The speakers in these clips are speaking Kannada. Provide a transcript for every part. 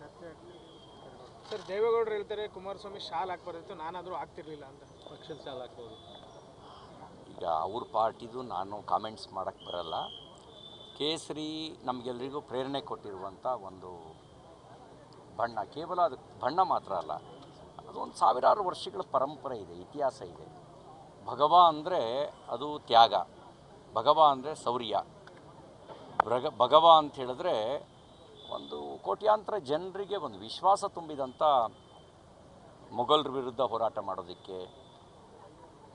ಚರ್ಚೆ ಆಗ್ತಿದೆ ಸರ್ ದೇವೇಗೌಡರು ಹೇಳ್ತಾರೆ ಕುಮಾರಸ್ವಾಮಿ ಶಾಲ್ ಹಾಕ್ಬಾರ್ದಿತ್ತು ನಾನಾದರೂ ಆಗ್ತಿರ್ಲಿಲ್ಲ ಅಂತ. ಪಕ್ಷದ ಶಾಲ್ ಹಾಕ್ಬೋದು. ಈಗ ಅವ್ರ ಪಾರ್ಟಿದು ನಾನು ಕಾಮೆಂಟ್ಸ್ ಮಾಡೋಕ್ಕೆ ಬರಲ್ಲ. ಕೇಸರಿ ನಮಗೆಲ್ಲರಿಗೂ ಪ್ರೇರಣೆ ಕೊಟ್ಟಿರುವಂಥ ಒಂದು ಬಣ್ಣ ಕೇವಲ ಅದು ಬಣ್ಣ ಮಾತ್ರ ಅಲ್ಲ ಅದೊಂದು ಸಾವಿರಾರು ವರ್ಷಗಳ ಪರಂಪರೆ ಇದೆ ಇತಿಹಾಸ ಇದೆ. ಭಗವ ಅಂದರೆ ಅದು ತ್ಯಾಗ ಭಗವ ಅಂದರೆ ಶೌರ್ಯ. ಭಗ ಭಗವ ಅಂತ ಹೇಳಿದ್ರೆ ಒಂದು ಕೋಟ್ಯಾಂತರ ಜನರಿಗೆ ಒಂದು ವಿಶ್ವಾಸ ತುಂಬಿದಂಥ ಮೊಘಲ್ರ ವಿರುದ್ಧ ಹೋರಾಟ ಮಾಡೋದಕ್ಕೆ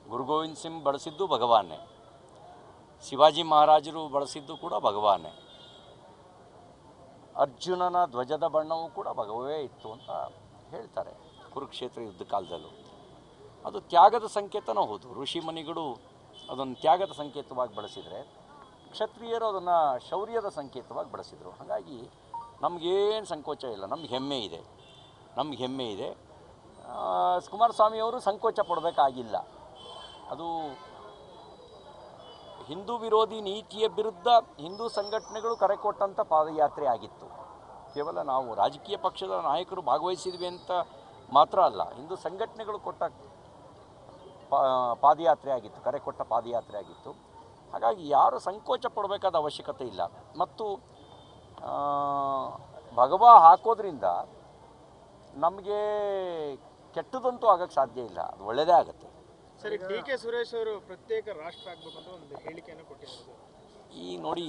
ಗುರು ಗೋವಿಂದ್ ಸಿಂಗ್ ಬಳಸಿದ್ದು ಭಗವಾನೇ. ಶಿವಾಜಿ ಮಹಾರಾಜರು ಬಳಸಿದ್ದು ಕೂಡ ಭಗವಾನೇ. ಅರ್ಜುನನ ಧ್ವಜದ ಬಣ್ಣವೂ ಕೂಡ ಭಗವೇ ಇತ್ತು ಅಂತ ಹೇಳ್ತಾರೆ ಕುರುಕ್ಷೇತ್ರ ಯುದ್ಧ ಕಾಲದಲ್ಲೂ. ಅದು ತ್ಯಾಗದ ಸಂಕೇತನೂ ಹೌದು. ಋಷಿ ಮುನಿಗಳು ಅದನ್ನು ತ್ಯಾಗದ ಸಂಕೇತವಾಗಿ ಬಳಸಿದರೆ, ಕ್ಷತ್ರಿಯರು ಅದನ್ನು ಶೌರ್ಯದ ಸಂಕೇತವಾಗಿ ಬಳಸಿದರು. ಹಾಗಾಗಿ ನಮಗೇನು ಸಂಕೋಚ ಇಲ್ಲ, ನಮ್ಗೆ ಹೆಮ್ಮೆ ಇದೆ, ನಮ್ಗೆ ಹೆಮ್ಮೆ ಇದೆ. ಕುಮಾರಸ್ವಾಮಿಯವರು ಸಂಕೋಚ ಪಡಬೇಕಾಗಿಲ್ಲ. ಅದು ಹಿಂದೂ ವಿರೋಧಿ ನೀತಿಯ ವಿರುದ್ಧ ಹಿಂದೂ ಸಂಘಟನೆಗಳು ಕರೆ ಕೊಟ್ಟಂಥ ಪಾದಯಾತ್ರೆ ಆಗಿತ್ತು. ಕೇವಲ ನಾವು ರಾಜಕೀಯ ಪಕ್ಷದ ನಾಯಕರು ಭಾಗವಹಿಸಿದ್ವಿ ಅಂತ ಮಾತ್ರ ಅಲ್ಲ, ಹಿಂದೂ ಸಂಘಟನೆಗಳು ಕೊಟ್ಟ ಪಾದಯಾತ್ರೆ ಆಗಿತ್ತು, ಕರೆ ಕೊಟ್ಟ ಪಾದಯಾತ್ರೆ ಆಗಿತ್ತು. ಹಾಗಾಗಿ ಯಾರು ಸಂಕೋಚ ಪಡಬೇಕಾದ ಅವಶ್ಯಕತೆ ಇಲ್ಲ. ಮತ್ತು ಭಗವ ಹಾಕೋದ್ರಿಂದ ನಮಗೆ ಕೆಟ್ಟದಂತೂ ಆಗಕ್ಕೆ ಸಾಧ್ಯ ಇಲ್ಲ. ಅದು ಒಳ್ಳೆಯದೇ ಆಗುತ್ತೆ. ಸರಿ ಡಿ ಕೆ ಸುರೇಶ್ ಅವರು ಪ್ರತ್ಯೇಕ ರಾಷ್ಟ್ರ ಆಗ್ಬೇಕು ಅಂತ ಒಂದು ಹೇಳಿಕೆಯನ್ನು ಕೊಟ್ಟಿದ್ದಾರೆ. ಈ ನೋಡಿ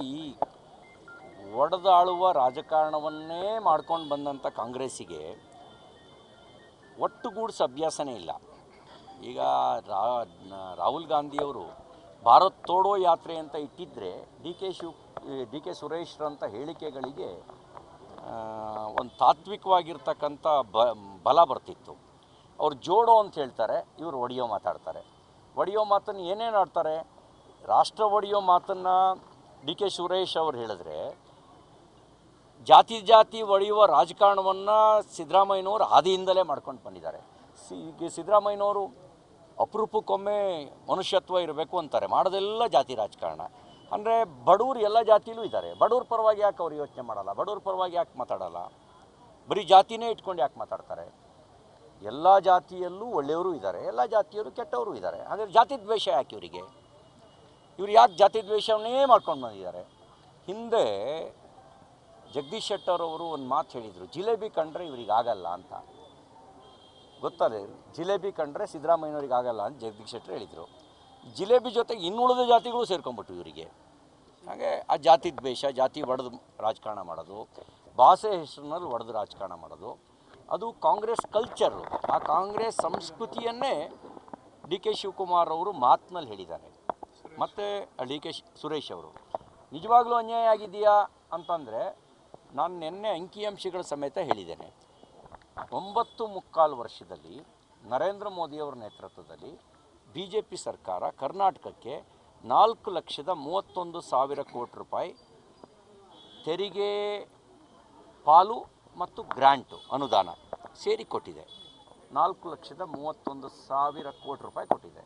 ಒಡೆದಾಳುವ ರಾಜಕಾರಣವನ್ನೇ ಮಾಡ್ಕೊಂಡು ಬಂದಂಥ ಕಾಂಗ್ರೆಸ್ಸಿಗೆ ಒಟ್ಟುಗೂಡಿಸ ಅಭ್ಯಾಸನೇ ಇಲ್ಲ. ಈಗ ರಾಹುಲ್ ಗಾಂಧಿಯವರು ಭಾರತ್ ತೋಡೋ ಯಾತ್ರೆ ಅಂತ ಇಟ್ಟಿದ್ದರೆ D K Shiv D K ಸುರೇಶ್ರಂಥ ಹೇಳಿಕೆಗಳಿಗೆ ಒಂದು ತಾತ್ವಿಕವಾಗಿರ್ತಕ್ಕಂಥ ಬ, ಬಲ ಬರ್ತಿತ್ತು. ಅವ್ರು ಜೋಡೋ ಅಂತ ಹೇಳ್ತಾರೆ, ಇವರು ಒಡೆಯೋ ಮಾತಾಡ್ತಾರೆ. ಒಡೆಯೋ ಮಾತನ್ನು ಏನೇನು ಆಡ್ತಾರೆ? ರಾಷ್ಟ್ರ ಒಡೆಯೋ ಮಾತನ್ನು ಡಿ ಕೆ ಸುರೇಶ್ ಅವರು ಹೇಳಿದ್ರೆ, ಜಾತಿ ಜಾತಿ ಒಡೆಯುವ ರಾಜಕಾರಣವನ್ನು ಸಿದ್ದರಾಮಯ್ಯನವರು ಆದಿಯಿಂದಲೇ ಮಾಡ್ಕೊಂಡು ಬಂದಿದ್ದಾರೆ. ಸಿ ಸಿದ್ದರಾಮಯ್ಯನವರು ಅಪರೂಪಕ್ಕೊಮ್ಮೆ ಮನುಷ್ಯತ್ವ ಇರಬೇಕು ಅಂತಾರೆ. ಮಾಡೋದೆಲ್ಲ ಜಾತಿ ರಾಜಕಾರಣ. ಅಂದರೆ ಬಡವ್ರು ಎಲ್ಲ ಜಾತಿಲೂ ಇದ್ದಾರೆ. ಬಡವ್ರ ಪರವಾಗಿ ಯಾಕೆ ಅವ್ರು ಯೋಚನೆ ಮಾಡಲ್ಲ? ಬಡವ್ರ ಪರವಾಗಿ ಯಾಕೆ ಮಾತಾಡಲ್ಲ? ಬರೀ ಜಾತಿನೇ ಇಟ್ಕೊಂಡು ಯಾಕೆ ಮಾತಾಡ್ತಾರೆ? ಎಲ್ಲ ಜಾತಿಯಲ್ಲೂ ಒಳ್ಳೆಯವರು ಇದ್ದಾರೆ. ಎಲ್ಲ ಜಾತಿಯವರು ಕೆಟ್ಟವರು ಇದ್ದಾರೆ. ಹಾಗಾದ್ರೆ ಜಾತಿ ದ್ವೇಷ ಯಾಕೆ ಇವರಿಗೆ? ಇವ್ರು ಯಾಕೆ ಜಾತಿ ದ್ವೇಷವನ್ನೇ ಮಾಡ್ಕೊಂಡು ಬಂದಿದ್ದಾರೆ? ಹಿಂದೆ ಜಗದೀಶ್ ಶೆಟ್ಟರ್ ಅವರು ಒಂದು ಮಾತು ಹೇಳಿದರು, ಜಿಲೇಬಿ ಕಂಡ್ರೆ ಇವ್ರಿಗೆ ಆಗಲ್ಲ ಅಂತ. ಗೊತ್ತಲ್ಲ ಜಿಲೇಬಿ ಕಂಡ್ರೆ ಸಿದ್ದರಾಮಯ್ಯನವ್ರಿಗೆ ಆಗಲ್ಲ ಅಂತ ಜಗದೀಶ್ ಶೆಟ್ಟರ್ ಹೇಳಿದರು. ಜಿಲೇಬಿ ಜೊತೆಗೆ ಇನ್ನುಳಿದ ಜಾತಿಗಳು ಸೇರ್ಕೊಂಡ್ಬಿಟ್ಟು ಇವರಿಗೆ. ಹಾಗೆ ಆ ಜಾತಿ ದ್ವೇಷ, ಜಾತಿ ಒಡೆದು ರಾಜಕಾರಣ ಮಾಡೋದು, ಭಾಷೆ ಹೆಸರಿನಲ್ಲಿ ಒಡೆದು ರಾಜಕಾರಣ ಮಾಡೋದು, ಅದು ಕಾಂಗ್ರೆಸ್ ಕಲ್ಚರು ಆ ಕಾಂಗ್ರೆಸ್ ಸಂಸ್ಕೃತಿಯನ್ನೇ ಡಿ ಕೆ ಶಿವಕುಮಾರ್ ಅವರು ಮಾತಿನಲ್ಲಿ ಹೇಳಿದ್ದಾರೆ. ಮತ್ತು ಡಿ ಕೆ ಸುರೇಶ್ ಅವರು, ನಿಜವಾಗ್ಲೂ ಅನ್ಯಾಯ ಆಗಿದೆಯಾ ಅಂತಂದರೆ, ನಾನು ನಿನ್ನೆ ಅಂಕಿಅಂಶಗಳ ಸಮೇತ ಹೇಳಿದ್ದೇನೆ. ಒಂಬತ್ತು ಮುಕ್ಕಾಲು ವರ್ಷದಲ್ಲಿ ನರೇಂದ್ರ ಮೋದಿಯವರ ನೇತೃತ್ವದಲ್ಲಿ ಬಿ ಜೆ ಪಿ ಸರ್ಕಾರ ಕರ್ನಾಟಕಕ್ಕೆ ನಾಲ್ಕು ಲಕ್ಷದ ಮೂವತ್ತೊಂದು ಸಾವಿರ ಕೋಟಿ ರೂಪಾಯಿ ತೆರಿಗೆ ಪಾಲು ಮತ್ತು ಗ್ರ್ಯಾಂಟು ಅನುದಾನ ಸೇರಿ ಕೊಟ್ಟಿದೆ ನಾಲ್ಕು ಲಕ್ಷದ ಮೂವತ್ತೊಂದು ಸಾವಿರ ಕೋಟಿ ರೂಪಾಯಿ ಕೊಟ್ಟಿದೆ.